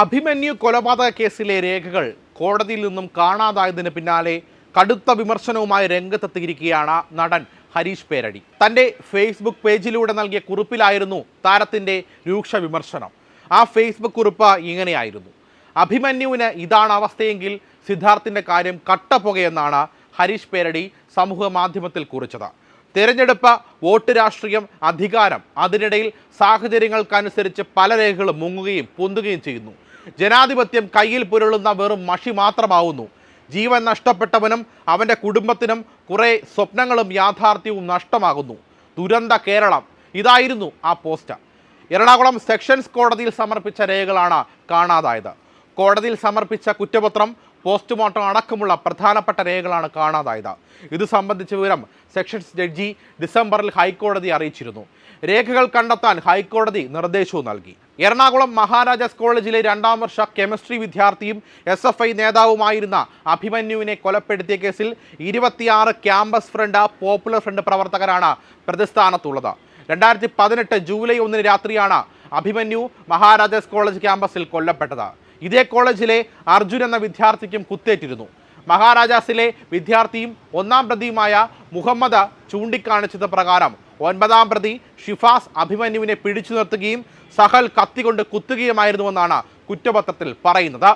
അഭിമന്യു കൊലപാതക കേസിലെ രേഖകൾ കോടതിയിൽ നിന്നും കാണാതായതിന് പിന്നാലെ കടുത്ത വിമർശനവുമായി രംഗത്തെത്തിയിരിക്കുകയാണ് നടൻ ഹരീഷ് പേരടി. തന്റെ ഫേസ്ബുക്ക് പേജിലൂടെ നൽകിയ കുറിപ്പിലായിരുന്നു താരത്തിന്റെ രൂക്ഷ വിമർശനം. ആ ഫേസ്ബുക്ക് കുറിപ്പ് ഇങ്ങനെയായിരുന്നു. അഭിമന്യുവിന് ഇതാണ് അവസ്ഥയെങ്കിൽ സിദ്ധാർത്ഥിന്റെ കാര്യം കട്ടപ്പുകയെന്നാണ് ഹരീഷ് പേരടി സമൂഹ മാധ്യമത്തിൽ കുറിച്ചത്. തിരഞ്ഞെടുപ്പ് വോട്ട് രാഷ്ട്രീയം അധികാരം അതിനിടയിൽ സാഹചര്യങ്ങൾക്കനുസരിച്ച് പല രേഖകളും മുങ്ങുകയും പൊന്തുകയും ചെയ്യുന്നു. ജനാധിപത്യം കയ്യിൽ പുരളുന്ന വെറും മഷി മാത്രമാവുന്നു. ജീവൻ നഷ്ടപ്പെട്ടവനും അവന്റെ കുടുംബത്തിനും കുറേ സ്വപ്നങ്ങളും യാഥാർത്ഥ്യവും നഷ്ടമാകുന്നു. ദുരന്ത കേരളം. ഇതായിരുന്നു ആ പോസ്റ്റ് എറണാകുളം സെക്ഷൻസ് കോടതിയിൽ സമർപ്പിച്ച രേഖകളാണ് കാണാതായത്. കോടതിയിൽ സമർപ്പിച്ച കുറ്റപത്രം പോസ്റ്റ്മോർട്ടം അടക്കമുള്ള പ്രധാനപ്പെട്ട രേഖകളാണ് കാണാതായത്. ഇത് സംബന്ധിച്ച വിവരം സെക്ഷൻസ് ജഡ്ജി ഡിസംബറിൽ ഹൈക്കോടതി അറിയിച്ചിരുന്നു. രേഖകൾ കണ്ടെത്താൻ ഹൈക്കോടതി നിർദ്ദേശവും നൽകി. എറണാകുളം മഹാരാജാസ് കോളേജിലെ രണ്ടാം വർഷ കെമിസ്ട്രി വിദ്യാർത്ഥിയും എസ് എഫ് ഐ നേതാവുമായിരുന്ന അഭിമന്യുവിനെ കൊലപ്പെടുത്തിയ കേസിൽ ഇരുപത്തിയാറ് ക്യാമ്പസ് ഫ്രണ്ട് പോപ്പുലർ ഫ്രണ്ട് പ്രവർത്തകരാണ് പ്രതിസ്ഥാനത്തുള്ളത്. രണ്ടായിരത്തി പതിനെട്ട് ജൂലൈ ഒന്നിന് രാത്രിയാണ് അഭിമന്യു മഹാരാജാസ് കോളേജ് ക്യാമ്പസിൽ കൊല്ലപ്പെട്ടത്. ഇതേ കോളേജിലെ അർജുൻ എന്ന വിദ്യാർത്ഥിക്കും കുത്തേറ്റിരുന്നു. മഹാരാജാസിലെ വിദ്യാർത്ഥിയും ഒന്നാം പ്രതിയുമായ മുഹമ്മദ് ചൂണ്ടിക്കാണിച്ചത് പ്രകാരം ഒൻപതാം പ്രതി ഷിഫാസ് അഭിമന്യുവിനെ പിടിച്ചു നിർത്തുകയും സഹൽ കത്തികൊണ്ട് കുത്തുകയുമായിരുന്നുവെന്നാണ് കുറ്റപത്രത്തിൽ പറയുന്നത്.